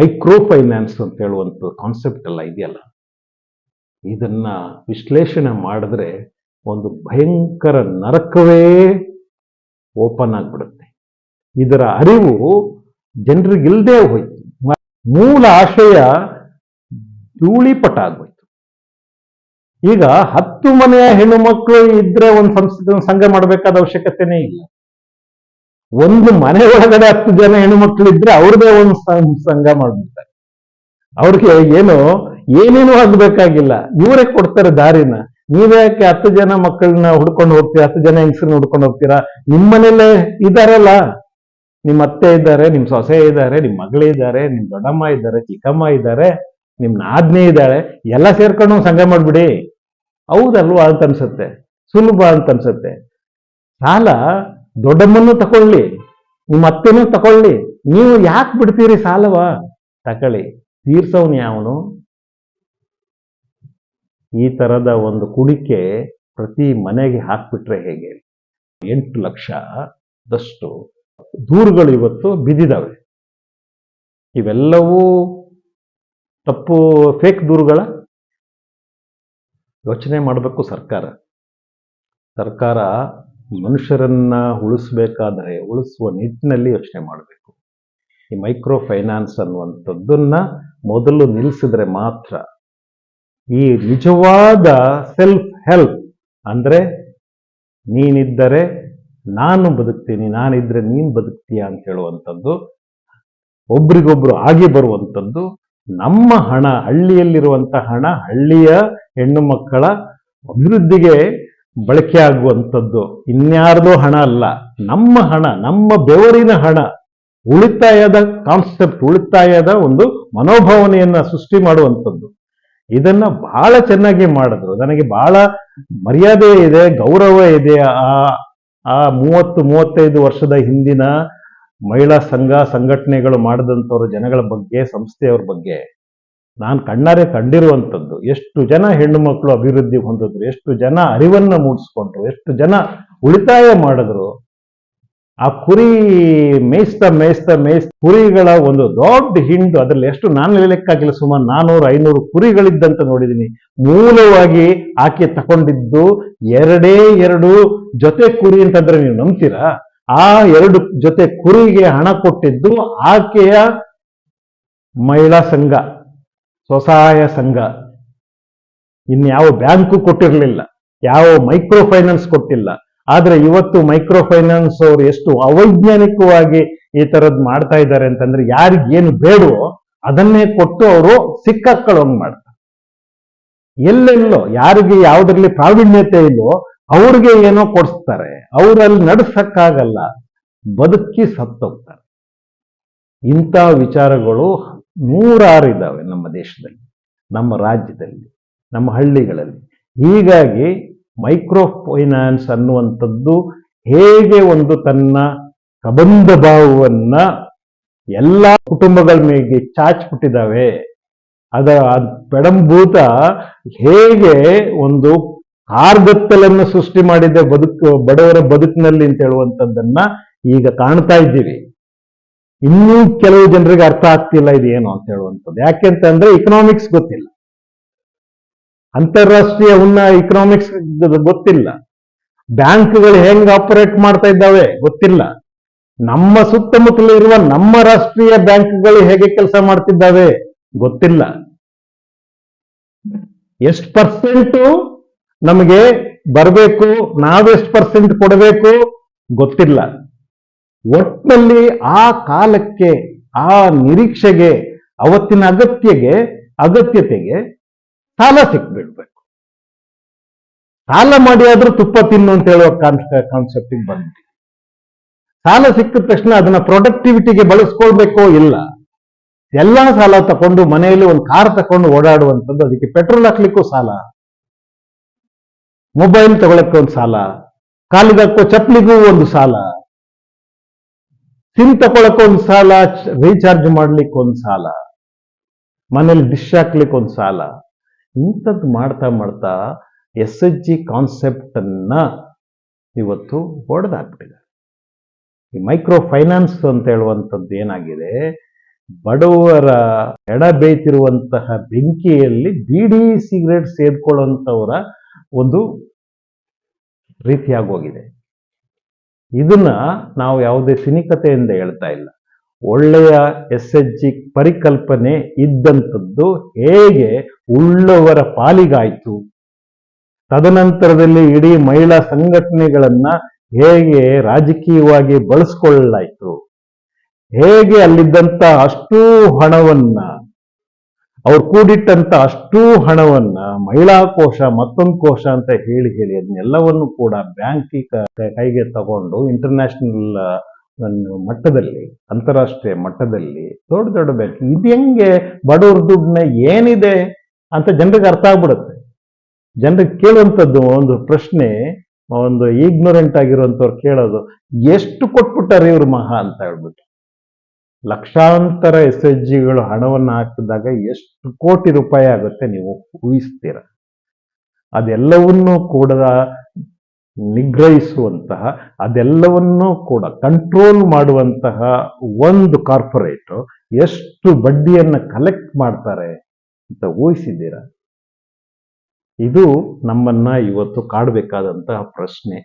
Micro finance ಅಂತ ಹೇಳುವಂಥ concept ಎಲ್ಲ ಇದೆಯಲ್ಲ? ಇದನ್ನ ವಿಶ್ಲೇಷಣೆ ಮಾಡಿದ್ರೆ ಒಂದು ಭಯಂಕರ ನರಕವೇ ಓಪನ್ ಆಗಿಬಿಡುತ್ತೆ. ಇದರ ಅರಿವು ಜನರಿಗಿಲ್ಲದೆ ಹೋಯ್ತು. ಮೂಲ ಆಶಯ ಧೂಳಿಪಟ ಆಗೋಯ್ತು ಈಗ ಹತ್ತು ಮನೆಯ ಹೆಣ್ಣು ಮಕ್ಕಳು ಇದ್ರೆ ಒಂದು ಸಂಸ್ಥೆ, ಸಂಘ ಮಾಡಬೇಕಾದ ಅವಶ್ಯಕತೆನೇ ಇಲ್ಲ. ಒಂದು ಮನೆ ಒಳಗಡೆ ಹತ್ತು ಜನ ಹೆಣ್ಣು ಮಕ್ಕಳು ಇದ್ರೆ ಅವ್ರದೇ ಒಂದು ಸಂಘ ಮಾಡ್ಬಿಡ್ತಾರೆ. ಅವ್ರಿಗೆ ಏನು, ಏನೇನು ಆಗ್ಬೇಕಾಗಿಲ್ಲ. ಇವರೇ ಕೊಡ್ತಾರೆ ದಾರಿನ. ನೀವೇ ಯಾಕೆ ಹತ್ತು ಜನ ಮಕ್ಕಳನ್ನ ಹುಡ್ಕೊಂಡು ಹೋಗ್ತೀರಾ, ಹತ್ತು ಜನ ಹೆಂಗಸರನ್ನ ಹುಡ್ಕೊಂಡು ಹೋಗ್ತೀರಾ? ನಿಮ್ಮನೇಲೆ ಇದಾರಲ್ಲ. ನಿಮ್ಮ ಅತ್ತೆ ಇದ್ದಾರೆ, ನಿಮ್ ಸೊಸೆ ಇದ್ದಾರೆ, ನಿಮ್ ಮಗಳೇ ಇದ್ದಾರೆ, ನಿಮ್ ದೊಡ್ಡಮ್ಮ ಇದ್ದಾರೆ, ಚಿಕ್ಕಮ್ಮ ಇದ್ದಾರೆ, ನಿಮ್ ನಾದ್ನೆ ಇದ್ದಾಳೆ, ಎಲ್ಲ ಸೇರ್ಕೊಂಡು ಸಂಘ ಮಾಡ್ಬಿಡಿ. ಹೌದಲ್ವಾ ಅಂತ ಅನ್ಸುತ್ತೆ. ಸುಲಭ ಅಂತ ಅನ್ಸುತ್ತೆ. ಸಾಲ ದೊಡ್ಡಮ್ಮನ್ನು ತಕೊಳ್ಳಿ, ನಿಮ್ಮ ಅತ್ತೆನೂ ತಕೊಳ್ಳಿ, ನೀವು ಯಾಕೆ ಬಿಡ್ತೀರಿ ಸಾಲವ? ತಕೊಳ್ಳಿ ತೀರ್ಸವನು ಯಾವನು? ಈ ತರದ ಒಂದು ಕುಡಿಕೆ ಪ್ರತಿ ಮನೆಗೆ ಹಾಕ್ಬಿಟ್ರೆ ಹೇಗೆ? ಎಂಟು ಲಕ್ಷದಷ್ಟು ದೂರುಗಳು ಇವತ್ತು ಬಿದ್ದಿದ್ದಾವೆ ಇವೆಲ್ಲವೂ ತಪ್ಪು ಫೇಕ್ ದೂರುಗಳ? ಯೋಚನೆ ಮಾಡಬೇಕು ಸರ್ಕಾರ. ಸರ್ಕಾರ ಮನುಷ್ಯರನ್ನ ಉಳಿಸ್ಬೇಕಾದ್ರೆ ಉಳಿಸುವ ನಿಟ್ಟಿನಲ್ಲಿ ಯೋಚನೆ ಮಾಡಬೇಕು. ಈ ಮೈಕ್ರೋ ಫೈನಾನ್ಸ್ ಅನ್ನುವಂಥದ್ದನ್ನ ಮೊದಲು ನಿಲ್ಲಿಸಿದ್ರೆ ಮಾತ್ರ ಈ ನಿಜವಾದ ಸೆಲ್ಫ್ ಹೆಲ್ಪ್ ಅಂದ್ರೆ ನೀನಿದ್ದರೆ ನಾನು ಬದುಕ್ತೀನಿ, ನಾನಿದ್ರೆ ನೀನು ಬದುಕ್ತೀಯ ಅಂತ ಹೇಳುವಂಥದ್ದು, ಒಬ್ರಿಗೊಬ್ರು ಆಗಿ ಬರುವಂಥದ್ದು, ನಮ್ಮ ಹಣ, ಹಳ್ಳಿಯಲ್ಲಿರುವಂಥ ಹಣ, ಹಳ್ಳಿಯ ಹೆಣ್ಣು ಮಕ್ಕಳ ಅಭಿವೃದ್ಧಿಗೆ ಬಳಕೆ ಆಗುವಂಥದ್ದು. ಇನ್ಯಾರ್ದೋ ಹಣ ಅಲ್ಲ. ನಮ್ಮ ಹಣ, ನಮ್ಮ ಬೆವರಿನ ಹಣ, ಉಳಿತಾಯದ ಕಾನ್ಸೆಪ್ಟ್ ಉಳಿತಾಯದ ಒಂದು ಮನೋಭಾವನೆಯನ್ನ ಸೃಷ್ಟಿ ಮಾಡುವಂಥದ್ದು. ಇದನ್ನ ಬಹಳ ಚೆನ್ನಾಗಿ ಮಾಡಿದ್ರು. ನನಗೆ ಬಹಳ ಮರ್ಯಾದೆ ಇದೆ, ಗೌರವ ಇದೆ. ಆ ಆ ಮೂವತ್ತು, ಮೂವತ್ತೈದು ವರ್ಷದ ಹಿಂದಿನ ಮಹಿಳಾ ಸಂಘ, ಸಂಘಟನೆಗಳು ಮಾಡಿದಂಥವ್ರ ಜನಗಳ ಬಗ್ಗೆ, ಸಂಸ್ಥೆಯವ್ರ ಬಗ್ಗೆ. ನಾನು ಕಣ್ಣಾರೆ ಕಂಡಿರುವಂಥದ್ದು. ಎಷ್ಟು ಜನ ಹೆಣ್ಣು ಮಕ್ಕಳು ಅಭಿವೃದ್ಧಿ ಹೊಂದಿದ್ರು, ಎಷ್ಟು ಜನ ಅರಿವನ್ನ ಮೂಡಿಸ್ಕೊಂಡ್ರು, ಎಷ್ಟು ಜನ ಉಳಿತಾಯ ಮಾಡಿದ್ರು, ಆ ಕುರಿ ಮೇಯಿಸ್ತಾ ಮೇಯಿಸ್ತಾ ಮೇಯಿಸ್ ಕುರಿಗಳ ಒಂದು ದೊಡ್ಡ ಹಿಂಡು, ಅದರಲ್ಲಿ ಎಷ್ಟು ನಾನು ಲೆಕ್ಕಾಗಿಲ್ಲ, ಸುಮಾರು ನಾನೂರು, ಐನೂರು ಕುರಿಗಳಿದ್ದಂತ ನೋಡಿದ್ದೀನಿ ಮೂಲವಾಗಿ ಆಕೆ ತಗೊಂಡಿದ್ದು ಎರಡೇ ಎರಡು ಜೊತೆ ಕುರಿ ಅಂತಂದ್ರೆ ನೀವು ನಂಬ್ತೀರಾ? ಆ ಎರಡು ಜೊತೆ ಕುರಿಗೆ ಹಣ ಕೊಟ್ಟಿದ್ದು ಆಕೆಯ ಮಹಿಳಾ ಸಂಘ. ಸ್ವಸಹಾಯ ಸಂಘ. ಇನ್ಯಾವ ಬ್ಯಾಂಕು ಕೊಟ್ಟಿರಲಿಲ್ಲ, ಯಾವ ಮೈಕ್ರೋ ಫೈನಾನ್ಸ್ ಕೊಟ್ಟಿಲ್ಲ, ಆದ್ರೆ ಇವತ್ತು ಮೈಕ್ರೋ ಫೈನಾನ್ಸ್ ಅವರು ಎಷ್ಟು ಅವೈಜ್ಞಾನಿಕವಾಗಿ ಈ ತರದ್ ಮಾಡ್ತಾ ಇದ್ದಾರೆ ಅಂತಂದ್ರೆ ಯಾರಿಗೆ ಏನು ಬೇಡವೋ ಅದನ್ನೇ ಕೊಟ್ಟು ಅವರು ಸಿಕ್ಕಾಕೊಳ್ಳೋಂಗ್ ಮಾಡ್ತಾರೆ. ಎಲ್ಲೆಲ್ಲೋ, ಯಾರಿಗೆ ಯಾವ್ದ್ರಲ್ಲಿ ಪ್ರಾವೀಣ್ಯತೆ ಇಲ್ಲೋ ಅವ್ರಿಗೆ ಏನೋ ಕೊಡಿಸ್ತಾರೆ, ಅವರಲ್ಲಿ ನಡೆಸಕ್ಕಾಗಲ್ಲ, ಬದುಕಿ ಸತ್ತೋಗ್ತಾರೆ. ಇಂಥ ವಿಚಾರಗಳು ನೂರಾರು ಇದ್ದಾವೆ ನಮ್ಮ ದೇಶದಲ್ಲಿ, ನಮ್ಮ ರಾಜ್ಯದಲ್ಲಿ, ನಮ್ಮ ಹಳ್ಳಿಗಳಲ್ಲಿ. ಹೀಗಾಗಿ ಮೈಕ್ರೋ ಫೈನಾನ್ಸ್ ಅನ್ನುವಂಥದ್ದು ಹೇಗೆ ಒಂದು ತನ್ನ ಕಬಂಧ ಭಾವವನ್ನು ಎಲ್ಲ ಕುಟುಂಬಗಳ ಮೇಲೆ ಚಾಚ್ಬಿಟ್ಟಿದ್ದಾವೆ, ಅದ ಅದ್ ಪೆಡಂಭೂತ ಹೇಗೆ ಒಂದು ಕಾರ್ಗತ್ತಲನ್ನು ಸೃಷ್ಟಿ ಮಾಡಿದೆ ಬದುಕು, ಬಡವರ ಬದುಕಿನಲ್ಲಿ ಅಂತ ಹೇಳುವಂಥದ್ದನ್ನ ಈಗ ಕಾಣ್ತಾ ಇದ್ದೀವಿ. ಇನ್ನೂ ಕೆಲವು ಜನರಿಗೆ ಅರ್ಥ ಆಗ್ತಿಲ್ಲ ಇದು ಏನು ಅಂತ ಹೇಳುವಂಥದ್ದು. ಯಾಕೆಂತಂದ್ರೆ ಇಕನಾಮಿಕ್ಸ್ ಗೊತ್ತಿಲ್ಲ. ಅಂತಾರಾಷ್ಟ್ರೀಯ ಉನ್ನ ಇಕನಾಮಿಕ್ಸ್ ಗೊತ್ತಿಲ್ಲ. ಬ್ಯಾಂಕ್ಗಳು ಹೆಂಗ್ ಆಪರೇಟ್ ಮಾಡ್ತಾ ಇದ್ದಾವೆ ಗೊತ್ತಿಲ್ಲ. ನಮ್ಮ ಸುತ್ತಮುತ್ತಲು ಇರುವ ನಮ್ಮ ರಾಷ್ಟ್ರೀಯ ಬ್ಯಾಂಕ್ಗಳು ಹೇಗೆ ಕೆಲಸ ಮಾಡ್ತಿದ್ದಾವೆ ಗೊತ್ತಿಲ್ಲ. ಎಷ್ಟು ಪರ್ಸೆಂಟ್ ನಮಗೆ ಬರಬೇಕು, ನಾವೆಷ್ಟು ಪರ್ಸೆಂಟ್ ಕೊಡಬೇಕು ಗೊತ್ತಿಲ್ಲ. ಒಟ್ಟಿನಲ್ಲಿ ಆ ಕಾಲಕ್ಕೆ, ಆ ನಿರೀಕ್ಷೆಗೆ, ಅವತ್ತಿನ ಅಗತ್ಯಗೆ, ಅಗತ್ಯತೆಗೆ ಸಾಲ ಸಿಕ್ಬಿಡ್ಬೇಕು. ಸಾಲ ಮಾಡಿ ಆದ್ರೂ ತುಪ್ಪ ತಿನ್ನು ಅಂತ ಹೇಳುವ ಕಾನ್ಸೆಪ್ಟಿಗೆ ಬಂದ್ಬಿಟ್ಟು ಸಾಲ ಸಿಕ್ಕಿದ ತಕ್ಷಣ ಅದನ್ನ ಪ್ರೊಡಕ್ಟಿವಿಟಿಗೆ ಬಳಸ್ಕೊಳ್ಬೇಕೋ ಇಲ್ಲ. ಎಲ್ಲಾ ಸಾಲ ತಕೊಂಡು ಮನೆಯಲ್ಲಿ ಒಂದು ಕಾರ್ ತಕೊಂಡು ಓಡಾಡುವಂಥದ್ದು, ಅದಕ್ಕೆ ಪೆಟ್ರೋಲ್ ಹಾಕ್ಲಿಕ್ಕೂ ಸಾಲ. ಮೊಬೈಲ್ ತಗೊಳಕ್ಕೆ ಒಂದು ಸಾಲ. ಕಾಲಿಗೆ ಹಾಕೋ ಚಪ್ಪಲಿಗೂ ಒಂದು ಸಾಲ. ಸಿಮ್ ತಗೊಳಕ್ಕೆ ಒಂದು ಸಾಲ, ರೀಚಾರ್ಜ್ ಮಾಡ್ಲಿಕ್ಕೆ ಒಂದು ಸಾಲ, ಮನೇಲಿ ಡಿಶ್ ಹಾಕ್ಲಿಕ್ಕೆ ಒಂದು ಸಾಲ ಇಂಥದ್ದು ಮಾಡ್ತಾ ಮಾಡ್ತಾ ಎಸ್ ಎಚ್ ಜಿ ಕಾನ್ಸೆಪ್ಟ್ ಅನ್ನ ಇವತ್ತು ಹೊಡೆದಾಕ್ಬಿಟ್ಟಿದ್ದಾರೆ ಈ ಮೈಕ್ರೋ ಫೈನಾನ್ಸ್ ಅಂತ ಹೇಳುವಂಥದ್ದು ಏನಾಗಿದೆ? ಬಡವರ ಎಡ ಬೇಯ್ತಿರುವಂತಹ ಬೆಂಕಿಯಲ್ಲಿ ಬಿಡಿ ಸಿಗರೇಟ್ ಸೇದ್ಕೊಳ್ಳುವಂಥವರ ಒಂದು ರೀತಿಯಾಗೋಗಿದೆ ಇದನ್ನ ನಾವು ಯಾವುದೇ ಸಿನಿಕತೆಯಿಂದ ಹೇಳ್ತಾ ಇಲ್ಲ. ಒಳ್ಳೆಯ ಎಸ್ ಎಚ್ ಜಿ ಪರಿಕಲ್ಪನೆ ಇದ್ದಂಥದ್ದು ಹೇಗೆ ಉಳ್ಳವರ ಪಾಲಿಗಾಯ್ತು? ತದನಂತರದಲ್ಲಿ ಇಡೀ ಮಹಿಳಾ ಸಂಘಟನೆಗಳನ್ನ ಹೇಗೆ ರಾಜಕೀಯವಾಗಿ ಬಳಸ್ಕೊಳ್ಳಲಾಯ್ತು? ಹೇಗೆ ಅಲ್ಲಿದ್ದಂತ ಅಷ್ಟೂ ಹಣವನ್ನ ಅವ್ರು ಕೂಡಿಟ್ಟಂತ ಅಷ್ಟೂ ಹಣವನ್ನ, ಮಹಿಳಾ ಕೋಶ, ಮತ್ತೊಂದು ಕೋಶ ಅಂತ ಹೇಳಿ ಹೇಳಿ ಅದನ್ನೆಲ್ಲವನ್ನು ಕೂಡ ಬ್ಯಾಂಕಿಗೆ ಕೈಗೆ ತಗೊಂಡು ಇಂಟರ್ನ್ಯಾಷನಲ್ ಮಟ್ಟದಲ್ಲಿ, ಅಂತಾರಾಷ್ಟ್ರೀಯ ಮಟ್ಟದಲ್ಲಿ ದೊಡ್ಡ ದೊಡ್ಡ ಬ್ಯಾಂಕ್, ಇದು ಹೆಂಗೆ ಬಡವ್ರ ದುಡ್ಡನ್ನ ಏನಿದೆ ಅಂತ ಜನರಿಗೆ ಅರ್ಥ ಆಗ್ಬಿಡುತ್ತೆ. ಜನರಿಗೆ ಕೇಳುವಂಥದ್ದು ಒಂದು ಪ್ರಶ್ನೆ, ಒಂದು ಇಗ್ನೋರೆಂಟ್ ಆಗಿರುವಂಥವ್ರು ಕೇಳೋದು, ಎಷ್ಟು ಕೊಟ್ಬಿಟ್ಟಾರೆ ಇವ್ರ ಮಹಾ ಅಂತ ಹೇಳ್ಬಿಟ್ಟು. ಲಕ್ಷಾಂತರ ಎಸ್ ಎಚ್ ಜಿಗಳು ಹಣವನ್ನು ಹಾಕಿದಾಗ ಎಷ್ಟು ಕೋಟಿ ರೂಪಾಯಿ ಆಗುತ್ತೆ ನೀವು ಊಹಿಸ್ತೀರ? ಅದೆಲ್ಲವನ್ನೂ ಕೂಡ ನಿಗ್ರಹಿಸುವಂತಹ, ಅದೆಲ್ಲವನ್ನೂ ಕೂಡ ಕಂಟ್ರೋಲ್ ಮಾಡುವಂತಹ ಒಂದು ಕಾರ್ಪೊರೇಟ್ ಎಷ್ಟು ಬಡ್ಡಿಯನ್ನು ಕಲೆಕ್ಟ್ ಮಾಡ್ತಾರೆ ಅಂತ ಊಹಿಸಿದ್ದೀರ? ಇದು ನಮ್ಮನ್ನ ಇವತ್ತು ಕಾಡಬೇಕಾದಂತಹ ಪ್ರಶ್ನೆ,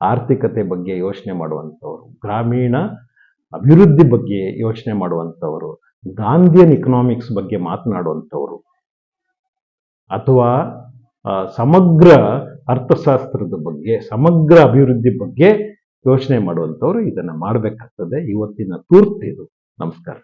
ಆರ್ಥಿಕತೆ ಬಗ್ಗೆ ಯೋಚನೆ ಮಾಡುವಂಥವ್ರು, ಗ್ರಾಮೀಣ ಅಭಿವೃದ್ಧಿ ಬಗ್ಗೆ ಯೋಚನೆ ಮಾಡುವಂಥವರು, ಗಾಂಧಿಯನ್ ಇಕನಾಮಿಕ್ಸ್ ಬಗ್ಗೆ ಮಾತನಾಡುವಂಥವರು, ಅಥವಾ ಸಮಗ್ರ ಅರ್ಥಶಾಸ್ತ್ರದ ಬಗ್ಗೆ, ಸಮಗ್ರ ಅಭಿವೃದ್ಧಿ ಬಗ್ಗೆ ಯೋಚನೆ ಮಾಡುವಂಥವ್ರು ಇದನ್ನ ಮಾಡಬೇಕಾಗ್ತದೆ. ಇವತ್ತಿನ ತೂರ್ತು ಇದು. ನಮಸ್ಕಾರ.